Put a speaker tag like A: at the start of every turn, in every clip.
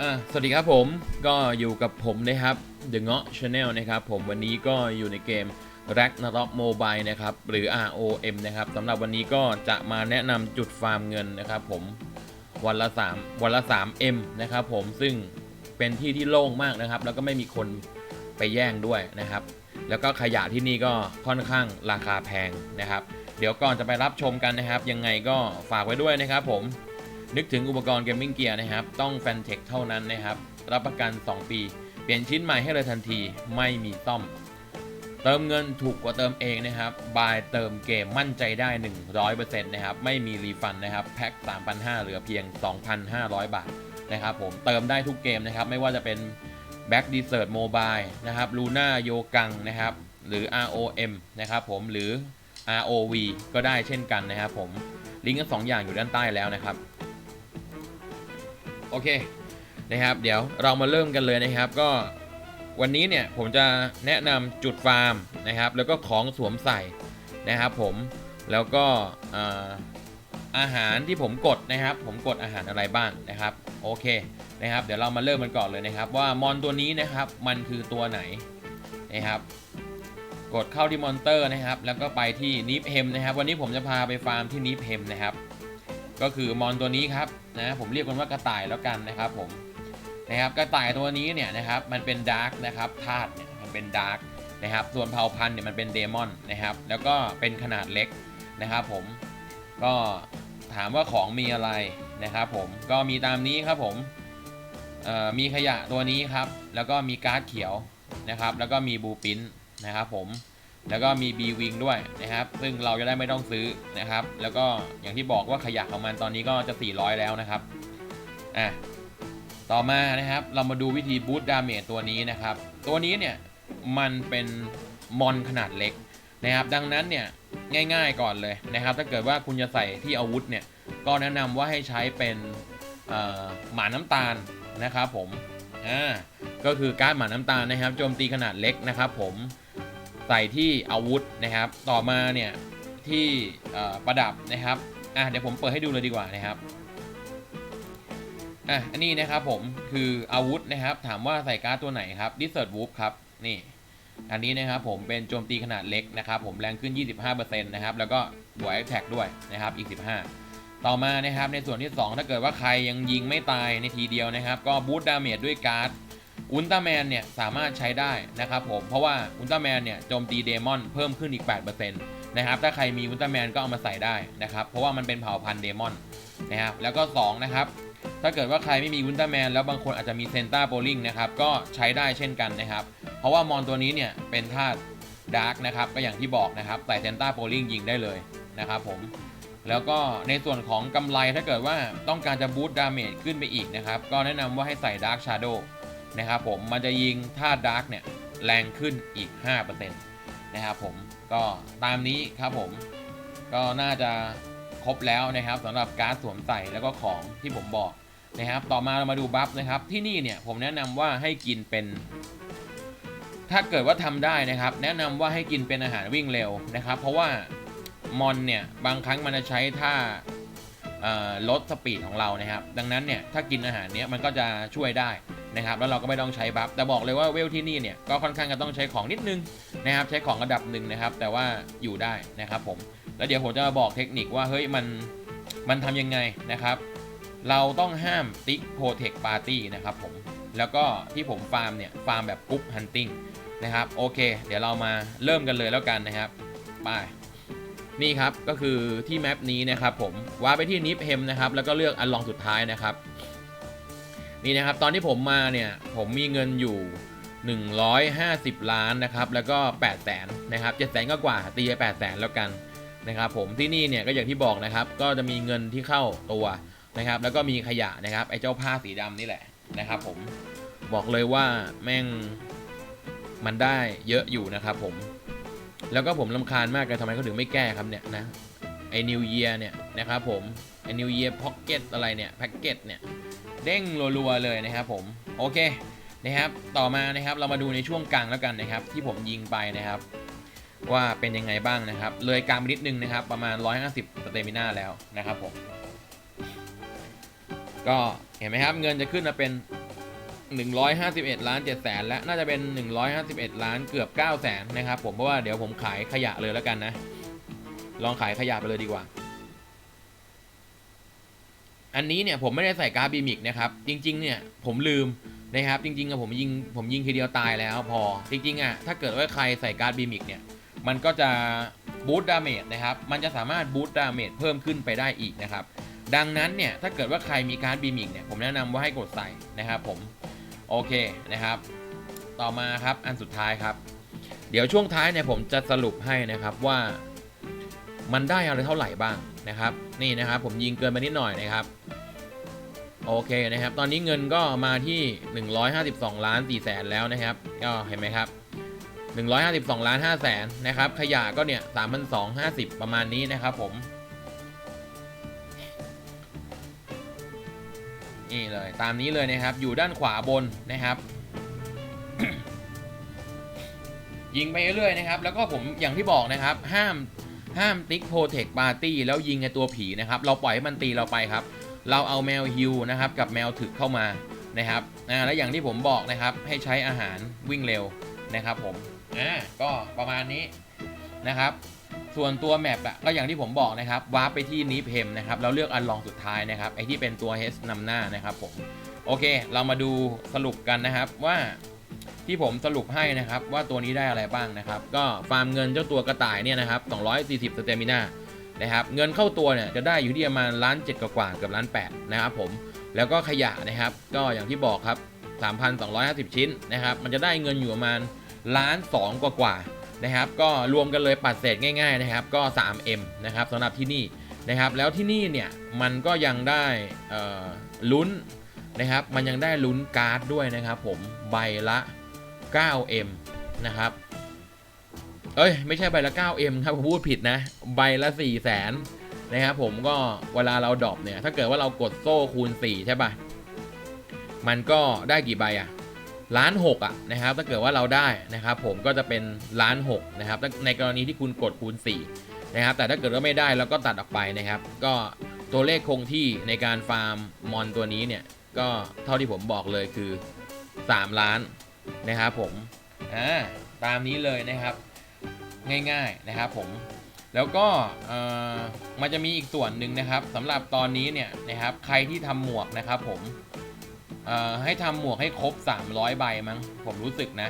A: อ่าสวัสดีครับผมก็อยู่กับผมนะครับ The Ŋa Channel นะครับ ผมวันนี้ก็อยู่ในเกม Ragnarok Mobile นะครับ หรือ ROM นะครับสำหรับวันนี้ก็จะมาแนะนำจุดฟาร์มเงินนะครับ ผมวันละ3วันละ 3M นะครับ ผมซึ่งเป็นที่ที่โล่งมากนะครับ แล้วก็ไม่มีคนไปแย่งด้วยนะครับ แล้วก็ขยะที่นี่ก็ค่อนข้างราคาแพงนะครับ เดี๋ยวก่อนจะไปรับชมกันนะครับ ยังไงก็ฝากไว้ด้วยนะครับ ผม นึกถึงอุปกรณ์เกมมิ่งเกียร์นะครับ ต้องแฟนเทคเท่านั้นนะครับ รับประกัน 2 ปี เปลี่ยนชิ้นใหม่ให้เลยทันที ไม่มีซ่อม เติมเงินถูกกว่าเติมเองนะครับ บายเติมเกมมั่นใจได้ 100%นะครับ ไม่มีรีฟันนะครับ แพ็ค3,500 เหลือเพียง 2,500 บาทนะครับผม เติมได้ทุกเกมนะครับ ไม่ว่าจะเป็น Back Desert Mobile นะครับ Luna Yo g a n g นะครับ หรือ ROM นะครับผม หรือ ROV ก็ได้เช่นกันนะครับผม ลิงก์ทั้งสองอย่างอยู่ด้านใต้แล้วนะครับ โอเคนะครับ เดี๋ยวเรามาเริ่มกันเลยนะครับ ก็วันนี้เนี่ยผมจะแนะนำจุดฟาร์มนะครับ แล้วก็ของสวมใส่นะครับ ผมแล้วก็อาอาหารที่ผมกดนะครับ ผมกดอาหารอะไรบ้างนะครับ โอเคนะครับ เดี๋ยวเรามาเริ่มกันก่อนเลยนะครับ ว่ามอนตัวนี้นะครับมันคือตัวไหนนะครับ กดเข้าที่มอนเตอร์นะครับ แล้วก็ไปที่นิฟเฮมนะครับ วันนี้ผมจะพาไปฟาร์มที่นิฟเฮมนะครับ ก็คือมอนตัวนี้ครับนะผมเรียกมันว่ากระต่ายแล้วกันนะครับผมนะครับกระต่ายตัวนี้เนี่ยนะครับมันเป็นดาร์กนะครับธาตุเนี่ยมันเป็นดาร์กนะครับส่วนเผ่าพันธุ์เนี่ยมันเป็นเดมอนนะครับแล้วก็เป็นขนาดเล็กนะครับผมก็ถามว่าของมีอะไรนะครับผมก็มีตามนี้ครับผมมีขยะตัวนี้ครับ แล้วก็มีการ์ดเขียวนะครับ แล้วก็มีบูปินนะครับผม แล้วก็มี B Wing ด้วยนะครับ ซึ่งเราจะได้ไม่ต้องซื้อนะครับ แล้วก็อย่างที่บอกว่าขยะของมันตอนนี้ก็จะ 400 แล้วนะครับ อะ ต่อมานะครับ เรามาดูวิธีบูตดาเมจตัวนี้นะครับ ตัวนี้เนี่ย มันเป็นมอนขนาดเล็กนะครับ ดังนั้นเนี่ยง่ายๆก่อนเลยนะครับ ถ้าเกิดว่าคุณจะใส่ที่อาวุธเนี่ย ก็แนะนำว่าให้ใช้เป็นหมาน้ำตาลนะครับผม อ่า ก็คือการ์ดหมาน้ำตาลนะครับ โจมตีขนาดเล็กนะครับผม ใส่ที่อาวุธนะครับ ต่อมาเนี่ยที่ประดับนะครับอะเดี๋ยวผมเปิดให้ดูเลยดีกว่านะครับอะอันนี้นะครับผมคืออาวุธนะครับ ถามว่าใส่การ์ดตัวไหนครับดิสเซอร์ w วูฟครับนี่อันนี้นะครับผมเป็นโจมตีขนาดเล็กนะครับ ผมแรงขึ้น 25%นะครับแล้วก็บวกแอคแท็กด้วยนะครับอีก 15 ต่อมานะครับในส่วนที่ 2 ถ้าเกิดว่าใครยังยิงไม่ตายในทีเดียวนะครับ ก็บูตดาเมจด้วยการ์ด อุลตร้าแมนเนี่ยสามารถใช้ได้นะครับผม เพราะว่าอุลตร้าแมนเนี่ยโจมตีเดมอนเพิ่มขึ้นอีก 8%นะครับถ้าใครมีอุลตร้าแมนก็เอามาใส่ได้นะครับ เพราะว่ามันเป็นเผ่าพันธุ์เดมอนนะครับแล้วก็ 2 นะครับถ้าเกิดว่าใครไม่มีอุลตร้าแมนแล้วบางคนอาจจะมีเซนต้าโบลิงนะครับก็ใช้ได้เช่นกันนะครับ เพราะว่ามอนตัวนี้เนี่ยเป็นธาตุดาร์กนะครับก็อย่างที่บอกนะครับใส่เซนต้าโบลิงยิงได้เลยนะครับผมแล้วก็ในส่วนของกำไรถ้าเกิดว่าต้องการจะบูตดาเมจขึ้นไปอีกนะครับก็แนะนำว่าให้ใส่ดาร์กชาร์โด นะครับผมมันจะยิงท่าดาร์กเนี่ยแรงขึ้นอีก 5%นะครับผมก็ตามนี้ครับผมก็น่าจะครบแล้วนะครับสำหรับการดสวมใส่แล้วก็ของที่ผมบอกนะครับ ต่อมาเรามาดูบัฟนะครับ ที่นี่เนี่ยผมแนะนำว่าให้กินเป็น ถ้าเกิดว่าทำได้นะครับ แนะนำว่าให้กินเป็นอาหารวิ่งเร็วนะครับ เพราะว่ามอนเนี่ยบางครั้งมันจะใช้ท่าลดสปีดของเรานะครับ ดังนั้นเนี่ยถ้ากินอาหารเนี้ยมันก็จะช่วยได้ นะครับแล้วเราก็ไม่ต้องใช้บัฟแต่บอกเลยว่าเวลที่นี่เนี่ยก็ค่อนข้างจะต้องใช้ของนิดนึงนะครับใช้ของระดับหนึ่งนะครับแต่ว่าอยู่ได้นะครับผมแล้วเดี๋ยวผมจะมาบอกเทคนิคว่าเฮ้ยมันมันทำยังไงนะครับเราต้องห้ามติ๊กโปรเทคปาร์ตี้นะครับผมแล้วก็ที่ผมฟาร์มเนี่ยฟาร์มแบบกรุ๊ปฮันติงนะครับโอเค เดี๋ยวเรามาเริ่มกันเลยแล้วกันนะครับไปนี่ครับก็คือที่แมปนี้นะครับผมว่าไปที่นิฟเฮมนะครับแล้วก็เลือกอันลองสุดท้ายนะครับ นี่นะครับตอนที่ผมมาเนี่ยผมมีเงินอยู่ 150 ล้านนะครับแล้วก็8แสนนะครับ7แสนก็กว่าตีไป8แสนแล้วกันนะครับผมที่นี่เนี่ยก็อย่างที่บอกนะครับก็จะมีเงินที่เข้าตัวนะครับแล้วก็มีขยะนะครับไอ้เจ้าผ้าสีดำนี่แหละนะครับผมบอกเลยว่าแม่งมันได้เยอะอยู่นะครับผมแล้วก็ผมลำคาญมากเลยทำไมเขาถึงไม่แก้ครับเนี่ยนะไอ้ New Year เนี่ยนะครับผมไอ้ New Year Pocket อะไรเนี่ยแพ็กเกจเนี่ย เด้งรัวๆเลยนะครับผมโอเคนะครับต่อมานะครับเรามาดูในช่วงกลางแล้วกันนะครับ ที่ผมยิงไปนะครับ ว่าเป็นยังไงบ้างนะครับ เลยกลางไปนิดนึงนะครับ ประมาณ 150สเตมิน่าแล้วนะครับผมก็เห็นไหมครับเงินจะขึ้นมาเป็น 151 ล้าน7แสนและน่าจะเป็น 151 ล้านเกือบ9แสนนะครับผมเพราะว่าเดี๋ยวผมขายขยะเลยแล้วกันนะ ลองขายขยะไปเลยดีกว่า อันนี้เนี่ยผมไม่ได้ใส่การ์ดบีมิกนะครับ จริง ๆ เนี่ยผมลืมนะครับ จริงๆอะผมยิงผมยิงทีเดียวตายแล้วพอ จริงๆอะถ้าเกิดว่าใครใส่การ์ดบีมิกเนี่ย มันก็จะบูตดาเมจนะครับ มันจะสามารถบูตดาเมจเพิ่มขึ้นไปได้อีกนะครับ ดังนั้นเนี่ยถ้าเกิดว่าใครมีการ์ดบีมิกเนี่ยผมแนะนำว่าให้กดใส่นะครับผม โอเคนะครับ ต่อมาครับอันสุดท้ายครับ เดี๋ยวช่วงท้ายเนี่ยผมจะสรุปให้นะครับว่า มันได้อะไรเท่าไหร่บ้างนะครับ นี่นะครับผมยิงเกินไปนิดหน่อยนะครับ โอเคนะครับ ตอนนี้เงินก็มาที่ 152 ล้าน4แสนแล้วนะครับ ก็เห็นไหมครับ 152 ล้าน5แสนนะครับ ขยะก็เนี่ย3,250 ประมาณนี้นะครับผม นี่เลยตามนี้เลยนะครับ อยู่ด้านขวาบนนะครับยิงไปเรื่อยๆนะครับ แล้วก็ผมอย่างที่บอกนะครับ ห้าม ห้ามติ๊กโปรเทคปาร์ตี้แล้วยิงไอตัวผีนะครับ เราปล่อยให้มันตีเราไปครับ เราเอาแมวฮิวนะครับกับแมวถึกเข้ามานะครับอ่าและอย่างที่ผมบอกนะครับให้ใช้อาหารวิ่งเร็วนะครับผมอ่าก็ประมาณนี้นะครับ ส่วนตัวแมปอะก็อย่างที่ผมบอกนะครับวาร์ปไปที่นี้เพมนะครับเราเลือกอันลองสุดท้ายนะครับไอที่เป็นตัว H นำหน้านะครับผมโอเค เรามาดูสรุปกันนะครับว่า ที่ผมสรุปให้นะครับว่าตัวนี้ได้อะไรบ้างนะครับ ก็ฟาร์มเงินเจ้าตัวกระต่ายเนี่ยนะครับ240สเตมินานะครับเงินเข้าตัวเนี่ยจะได้อยู่ที่ประมาณล้านเจ็ดกว่าเกือบล้านแปดนะครับผมแล้วก็ขยะนะครับ ก็อย่างที่บอกครับ 3,250 ชิ้นนะครับ มันจะได้เงินอยู่ประมาณล้านสองกว่าๆนะครับ ก็รวมกันเลยปัดเศษง่าย ๆนะครับ ก็ 3M นะครับสำหรับที่นี่นะครับ แล้วที่นี่เนี่ยมันก็ยังได้ลุ้นนะครับ มันยังได้ลุ้นการ์ดด้วยนะครับ ผมใบละ 9M นะครับ เอ้ย ไม่ใช่ใบละ 9M ครับผมพูดผิดนะ ใบละ4 0 0แสนนะครับผมก็เวลาเราดรอปเนี่ย ถ้าเกิดว่าเรากดโซ่คูณ 4 ใช่ปะมันก็ได้กี่ใบอะล้านหกอะนะครับ ถ้าเกิดว่าเราได้นะครับ ผมก็จะเป็นล้านหกนะครับ ในกรณีที่คุณกดคูณ 4 นะครับ แต่ถ้าเกิดว่าไม่ได้เราก็ตัดออกไปนะครับ ก็ตัวเลขคงที่ในการฟาร์มมอนตัวนี้เนี่ย ก็เท่าที่ผมบอกเลยคือ 3 ล้าน นะครับผมอ่าตามนี้เลยนะครับ ง่ายๆนะครับผมแล้วก็เอ่อมันจะมีอีกส่วนหนึ่งนะครับสำหรับตอนนี้เนี่ยนะครับใครที่ทำหมวกนะครับผมเอ่อให้ทำหมวกให้ครบ 300 ใบมั้งผมรู้สึกนะ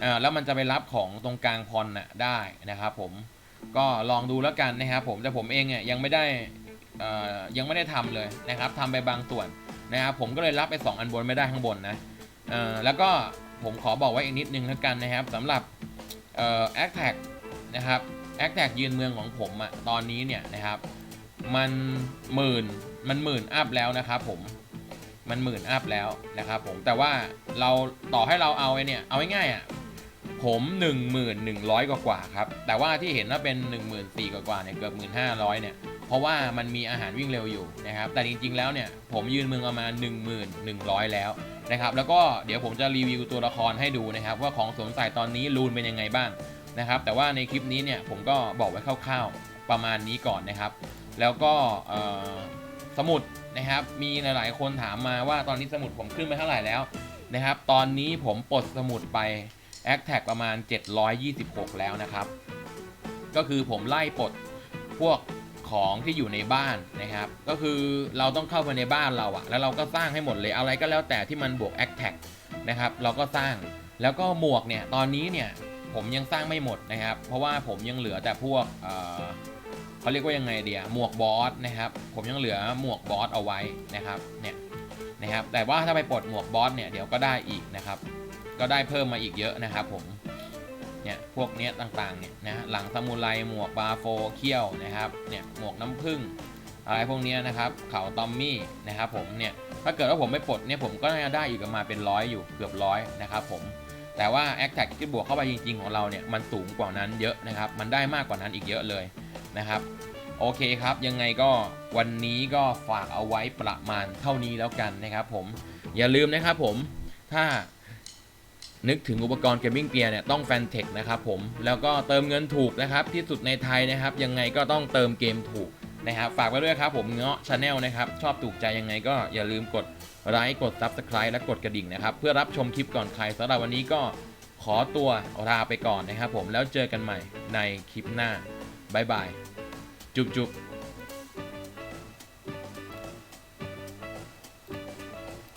A: เอ่อแล้วมันจะไปรับของตรงกลางพรน่ะได้นะครับผมก็ลองดูแล้วกันนะครับผมแต่ผมเองเนี่ยยังไม่ได้อ่อยังไม่ได้ทำเลยนะครับทำไปบางส่วนนะครับผมก็เลยรับไป 2 อันบนไม่ได้ข้างบนนะเอ่อแล้วก็ ผมขอบอกไว้อีกนิดนึงแล้วกันนะครับสำหรับแอคแท็กนะครับแอคแท็กยืนเมืองของผมอะตอนนี้เนี่ยนะครับ มันหมื่นมันหมื่นอัพแล้วนะครับผมมันหมื่นอัพแล้วนะครับผมแต่ว่าเราต่อให้เราเอาไอ้เนี่ยเอาง่ายๆอะผม 11,100 กว่ากว่าครับ แต่ว่าที่เห็นว่าเป็น 14,000กว่ากว่าเนี่ยเกือบ 1,500 เนี่ย เพราะว่ามันมีอาหารวิ่งเร็วอยู่นะครับ แต่จริงๆ แล้วเนี่ย ผมยืนเมืองประมาณ 1,100 แล้ว นะครับแล้วก็เดี๋ยวผมจะรีวิวตัวละครให้ดูนะครับ ว่าของสวมใส่ตอนนี้รูนเป็นยังไงบ้างนะครับ แต่ว่าในคลิปนี้เนี่ยผมก็บอกไว้คร่าวๆประมาณนี้ก่อนนะครับ แล้วก็สมุดนะครับมีหลายๆคนถามมาว่าตอนนี้สมุดผมขึ้นไปเท่าไหร่แล้วนะครับ ตอนนี้ผมปลดสมุดไป a c t a g ประมาณ 726 แล้วนะครับ ก็คือผมไล่ปลดพวก ของที่อยู่ในบ้านนะครับ ก็คือเราต้องเข้าไปในบ้านเราอะแล้วเราก็สร้างให้หมดเลยอะไรก็แล้วแต่ที่มันบวก a c t a g นะครับ เราก็สร้างแล้วก็หมวกเนี่ยตอนนี้เนี่ยผมยังสร้างไม่หมดนะครับ เพราะว่าผมยังเหลือแต่พวกเออเขาเรียกว่ายังไงเดียหมวกบอสนะครับ ผมยังเหลือหมวกบอสเอาไว้นะครับเนี่ยนะครับ แต่ว่าถ้าไปปลดหมวกบอสเนี่ยเดี๋ยวก็ได้อีกนะครับ ก็ได้เพิ่มมาอีกเยอะนะครับผม เนี่ยพวกเนี้ยต่างๆเนี่ยนะหลังซามูไรหมวกบาโฟเขี้ยวนะครับเนี่ยหมวกน้ำผึ้งอะไรพวกเนี้ยนะครับเขาตอมมี่นะครับผมเนี่ยถ้าเกิดว่าผมไม่ปลดเนี่ยผมก็น่าจะได้อีกประมาณเป็นร้อยอยู่เกือบร้อยนะครับผมแต่ว่าแอคแท็กที่บวกเข้าไปจริง ๆ ของเราเนี่ยมันสูงกว่านั้นเยอะนะครับมันได้มากกว่านั้นอีกเยอะเลยนะครับโอเคครับยังไงก็วันนี้ก็ฝากเอาไว้ประมาณเท่านี้แล้วกันนะครับผมอย่าลืมนะครับผมถ้า นึกถึงอุปกรณ์เกมมิ่งเกียร์เนี่ยต้องแฟนเทคนะครับผมแล้วก็เติมเงินถูกนะครับที่สุดในไทยนะครับยังไงก็ต้องเติมเกมถูกนะครับฝากไว้ด้วยครับผมเงาะชาแนลนะครับชอบถูกใจยังไงก็อย่าลืมกดไลค์กด Subscribe และกดกระดิ่งนะครับเพื่อรับชมคลิปก่อนใครสำหรับวันนี้ก็ขอตัวลาไปก่อนนะครับผมแล้วเจอกันใหม่ในคลิปหน้าบ๊ายบายจุ๊บจุ๊บ